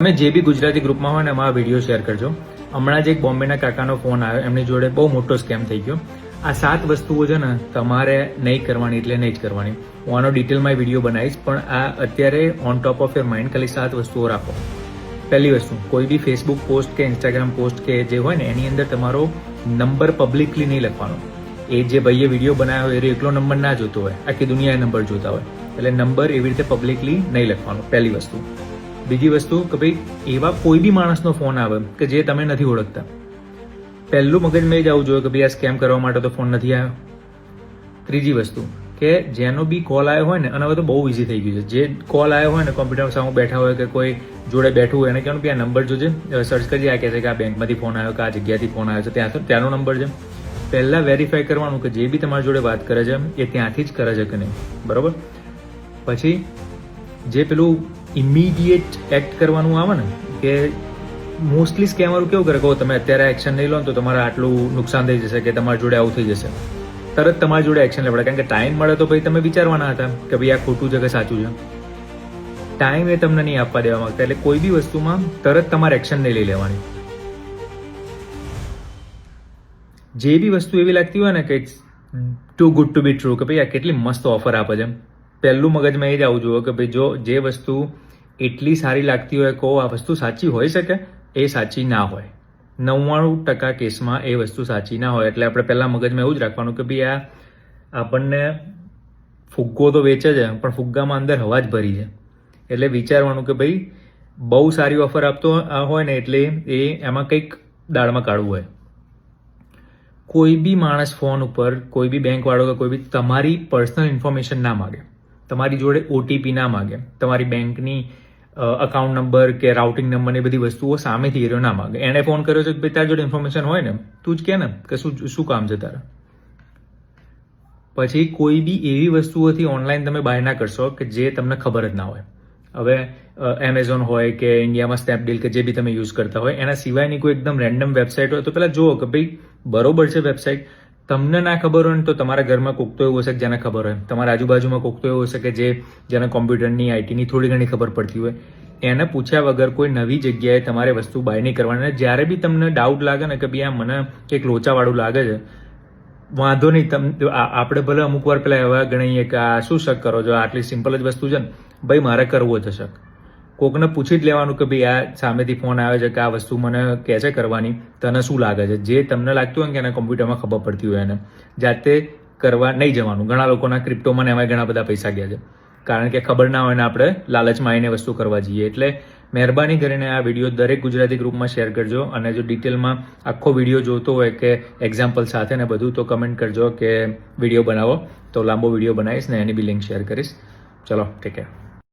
તમે જે બી ગુજરાતી ગ્રુપમાં હોય ને એમાં આ વીડિયો શેર કરજો. હમણાં જ એક બોમ્બેના કાકાનો ફોન આવ્યો. એમની જોડે બહુ મોટો સ્કેમ થઈ ગયો. આ સાત વસ્તુઓ છે ને તમારે નહીં કરવાની એટલે નહીં જ કરવાની. હું આનો ડિટેલમાં વીડિયો બનાવીશ, પણ આ અત્યારે on top of your mind ખાલી સાત વસ્તુઓ રાખો. પહેલી વસ્તુ, કોઈ બી ફેસબુક પોસ્ટ કે ઇન્સ્ટાગ્રામ પોસ્ટ કે જે હોય ને, એની અંદર તમારો નંબર પબ્લિકલી નહીં લખવાનો. એ જે ભાઈએ વીડિયો બનાવ્યો હોય, એ એકલો નંબર ના જોતો હોય, આખી દુનિયાએ નંબર જોતા હોય. એટલે નંબર એવી રીતે પબ્લિકલી નહીં લખવાનો, પહેલી વસ્તુ. બીજી વસ્તુ કે ભાઈ એવા કોઈ બી માણસનો ફોન આવે કે જે તમે નથી ઓળખતા. પહેલું મગજમાં એ જ આવવું જોઈએ કે ભાઈ આ સ્કેમ કરવા માટે તો ફોન નથી આવ્યો. ત્રીજી વસ્તુ કે જેનો બી કોલ આવ્યો હોય ને, અને હવે તો બહુ ઇઝી થઈ ગયું છે. જે કોલ આવ્યો હોય ને કોમ્પ્યુટર સામે બેઠા હોય કે કોઈ જોડે બેઠું હોય, એને કહેવાનું કે આ નંબર જોજે. સર્ચ કરી આ કહે છે કે આ બેંકમાંથી ફોન આવ્યો, કે આ જગ્યાથી ફોન આવ્યો છે. ત્યાં તો ત્યાંનો નંબર છે. પહેલાં વેરીફાઈ કરવાનું કે જે બી તમારી જોડે વાત કરે છે, એ ત્યાંથી જ કરે છે કે નહીં. બરાબર? પછી જે પેલું ઇમિડિયેટ એક્ટ કરવાનું આવે ને, કે મોસ્ટલી સ્કેમરો કેવું કરે? કહો, તમે અત્યારે એક્શન નહીં લો તો તમારે આટલું નુકસાન થઈ જશે કે તમારી જોડે આવું થઈ જશે. તરત તમારી જોડે એક્શન લેવડે કારણ કે ટાઈમ મળે તો ભાઈ તમે વિચારવાના હતા કે ભાઈ આ ખોટું છે કે સાચું છે. ટાઈમ એ તમને નહીં આપવા દેવા માંગતા. એટલે કોઈ બી વસ્તુમાં તરત તમારે એક્શન નહીં લઈ લેવાની. જે બી વસ્તુ એવી લાગતી હોય ને કે too good to be true કે ભાઈ આ કેટલી મસ્ત ઓફર આપે છે પહેલું મગજમાં એ જ આવવું જોઈએ કે ભાઈ જો જે વસ્તુ એટલી સારી લાગતી હોય કહો આ વસ્તુ સાચી હોઈ શકે, એ સાચી ના હોય. નવ્વાણું ટકા કેસમાં એ વસ્તુ સાચી ના હોય. એટલે આપણે પહેલાં મગજમાં એવું જ રાખવાનું કે ભાઈ આ આપણને ફુગ્ગો તો વેચે છે, પણ ફુગ્ગામાં અંદર હવા જ ભરી છે. એટલે વિચારવાનું કે ભાઈ, બહુ સારી ઓફર આપતો હોય ને એટલે એ એમાં કંઈક દાળમાં કાઢવું હોય. કોઈ બી માણસ ફોન ઉપર, કોઈ બી બેંકવાળો કે કોઈ બી તમારી પર્સનલ ઇન્ફોર્મેશન ના માગે. તમારી જોડે ઓટીપી ના માગે, તમારી બેંકની અકાઉન્ટ નંબર કે રાઉટિંગ નંબર એ બધી વસ્તુઓ સામેથી એરિયો ના માગે. એણે ફોન કર્યો છે કે ભાઈ તારી જોડે ઇન્ફોર્મેશન હોય ને, તું જ કે ને કે શું શું કામ છે તારે? પછી કોઈ બી એવી વસ્તુઓથી ઓનલાઈન તમે બાય ના કરશો કે જે તમને ખબર જ ના હોય. હવે એમેઝોન હોય કે ઇન્ડિયામાં સ્નેપડીલ કે જે બી તમે યુઝ કરતા હોય, એના સિવાયની કોઈ એકદમ રેન્ડમ વેબસાઇટ હોય તો પહેલાં જુઓ કે ભાઈ બરોબર છે વેબસાઇટ તમને ના ખબર હોય ને તો તમારા ઘરમાં કોક તો એવું હશે કે જેને ખબર હોય. તમારા આજુબાજુમાં કોક તો એવું હશે કે જે જેને કોમ્પ્યુટરની, આઈટીની થોડી ઘણી ખબર પડતી હોય. એને પૂછ્યા વગર કોઈ નવી જગ્યાએ તમારે વસ્તુ બાય નહીં કરવાની. જ્યારે બી તમને ડાઉટ લાગે ને કે ભાઈ આ મને કંઈક લોચાવાળું લાગે છે, વાંધો નહીં, તમ આપણે ભલે અમુક વાર પેલા એવા ગણીએ કે આ શું શક કરો છો? આટલી સિમ્પલ જ વસ્તુ છે ને. ભાઈ મારે કરવો છે શક કોકને પૂછી જ લેવાનું કે ભાઈ આ સામેથી ફોન આવે છે કે આ વસ્તુ મને કહે છે કરવાની? તને શું લાગે છે? જે તમને લાગતું હોય કે એના કોમ્પ્યુટરમાં ખબર પડતી હોય એને. જાતે કરવા નહીં જવાનું. ઘણા લોકોના ક્રિપ્ટોમાં એમાં ઘણા બધા પૈસા ગયા છે. કારણ કે ખબર ના હોય ને આપણે લાલચમાં આવીને વસ્તુ કરવા જઈએ. એટલે મહેરબાની કરીને આ વીડિયો દરેક ગુજરાતી ગ્રુપમાં શેર કરજો અને જો ડિટેલમાં આખો વીડિયો જોતો હોય કે એક્ઝામ્પલ સાથે ને બધું, તો કમેન્ટ કરજો કે વીડિયો બનાવો. તો લાંબો વીડિયો બનાવીશ ને એની બી લિંક શેર કરીશ. ચલો ટેક કેર